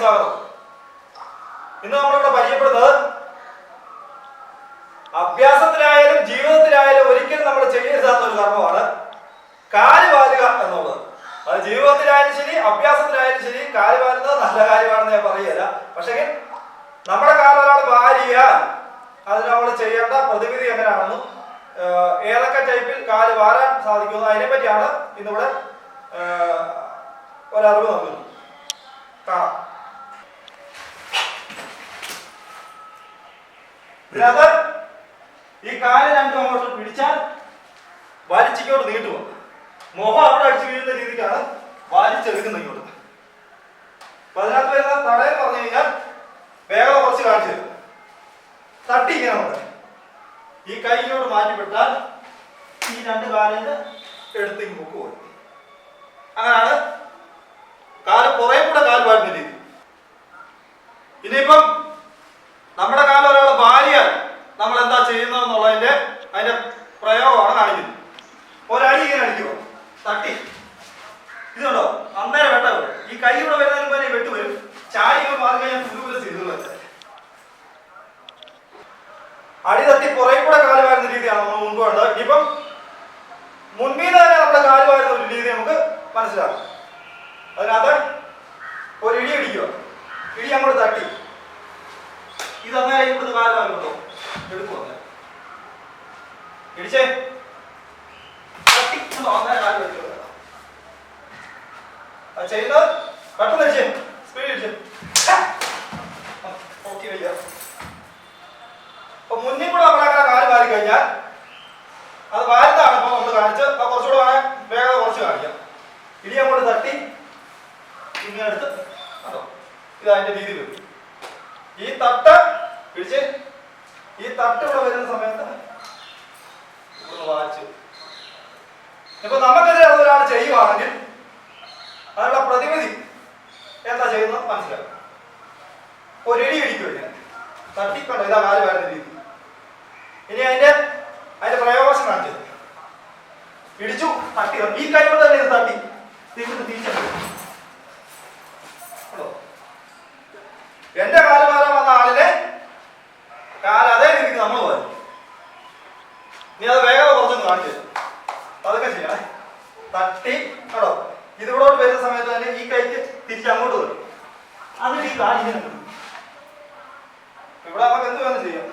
സ്വാഗതം. ഇന്ന് നമ്മളിവിടെ പരിചയപ്പെടുന്നത് അഭ്യാസത്തിലായാലും ജീവിതത്തിലായാലും ഒരിക്കലും നമ്മൾ ചെയ്യരുതാത്ത ഒരു കർമ്മമാണ് കാൽ എന്നുള്ളത്. അത് ജീവിതത്തിലായാലും ശരി അഭ്യാസത്തിലായാലും ശരി കാൽ നല്ല കാര്യമാണെന്ന് ഞാൻ പറയുകയില്ല. പക്ഷേ നമ്മുടെ കാലൊരാൾ വാരിയാൽ അതിന് നമ്മൾ ചെയ്യേണ്ട പ്രതിവിധി എങ്ങനെയാണെന്നും ഏതൊക്കെ ടൈപ്പിൽ കാൽ വാരാൻ സാധിക്കുന്നു അതിനെ പറ്റിയാണ് ഇന്നിവിടെ ഒരറിവ് നൽകുന്നത് കാണാം ബ്രദർ ഈ കാൽ രണ്ടും അങ്ങോട്ട് പിടിച്ചാൽ വലിച്ചിക്കോട്ട് നീട്ടുക മുഖം അവിടെ അടിച്ചു വീഴുന്ന രീതിക്കാണ് വലിച്ചെടുക്കുന്നത് ഇങ്ങോട്ട്. അപ്പൊ അതിനകത്ത് വരുന്ന തടയം പറഞ്ഞു കഴിഞ്ഞാൽ വേഗം കുറച്ച് കാണിച്ചു തരും. തട്ടി ഇങ്ങനെ ഉണ്ട് ഈ കൈ ഇങ്ങോട്ട് മാറ്റിപ്പെട്ടാൽ ഈ രണ്ട് കാലിൽ എടുത്ത് ഇങ്ങ് പൊക്ക് പോയി അങ്ങനെയാണ് കാൽ പുറകെ കൂടെ കാൽ വാഴുന്ന രീതി ഇനിയിപ്പം നമ്മുടെ കാലം ഒരാളെ ഭാര്യ നമ്മൾ എന്താ ചെയ്യുന്നതെന്നുള്ളതിന്റെ അതിന്റെ പ്രയോഗമാണ് കാണിക്കുന്നത്. ഒരടി ഇങ്ങനെ അടിക്കുക തട്ടി. ഇതുണ്ടോ? അന്നേരം വെട്ട ഈ കൈ ഇവിടെ വരുന്നതിന് മുമ്പേ വെട്ട് വരും. ചാടി മാറി കഴിഞ്ഞാൽ പുതുപുല ചെയ്തുള്ള അടി തട്ടി പുറകെ കൂടെ കാൽ വാരുന്ന രീതിയാണ് നമ്മൾ മുൻപ് കണ്ടത്. ഇനിയിപ്പം മുൻപീന്ന് തന്നെ നമ്മുടെ കാൽ വാരുന്ന ഒരു രീതി നമുക്ക് മനസ്സിലാക്കാം. അതിനകത്ത് ഒരു ഇടി അടിക്കുക. ഇടി അങ്ങോട്ട് തട്ടി. ഇത് അങ്ങനെ ഇവിടുന്ന് കാലം വാരുന്നുണ്ടോ എടുക്കും അങ്ങനെ ഇടിച്ചേ? തട്ടി? അങ്ങനെ കാൽ വെക്കുക അത് ചെയ്യുന്നത് പെട്ടെന്ന് അടിച്ചേ സ്പീഡ് അടിച്ചേ ഓക്കെ വലിയ അപ്പൊ മുന്നിൽ കൂടെ നമ്മളങ്ങനെ കാൽ മാറി കഴിഞ്ഞാൽ അത് വാരുന്നതാണ് ഇപ്പൊ നമ്മൾ കാണിച്ച് അപ്പൊ കുറച്ചുകൂടെ വേണേ വേഗത കുറച്ച് കാണിക്കാം ഇടി അങ്ങോട്ട് തട്ടി ഇങ്ങനെ എടുത്ത് കണ്ടോ രീതി വരും ഈ തട്ട് പിടിച്ച്. ഈ തട്ട് ഇവിടെ വരുന്ന സമയത്ത് വായിച്ചു ഇപ്പൊ നമുക്കെതിരെ ഒരാൾ ചെയ്യുവാണെങ്കിൽ അതിനുള്ള പ്രതിവിധി എന്താ ചെയ്യുന്നത് മനസ്സിലാക്കും. ഒരിടി ഇടിക്കും ഇങ്ങനെ. തട്ടിക്കണ്ടോ? ഇതാ കാൽ വരുന്ന രീതി. ഇനി അതിന്റെ അതിന്റെ പ്രയോഗം കാണിച്ചത് ഇടിച്ചു തട്ടി. ഈ കൈ കൊണ്ട് തന്നെ തട്ടി. തിരിച്ചിട്ട് തിരിച്ചു എന്റെ കാൽ മാറാൻ വന്ന ആളിനെ കാല അതേ രീതിക്ക് നമ്മൾ പോയി നീ അത് വേഗം കുറച്ചൊന്ന് കാണിച്ചു. അതൊക്കെ ചെയ്യണേ തട്ടി കേട്ടോ ഇതിവിടോട്ട് വരുന്ന സമയത്ത് തന്നെ ഈ കൈക്ക് തിരിച്ച് അങ്ങോട്ട് വരും. അത് ഈ കാലിങ്ങനെ ഇവിടെ നമുക്ക് എന്ത് വേണം ചെയ്യാം?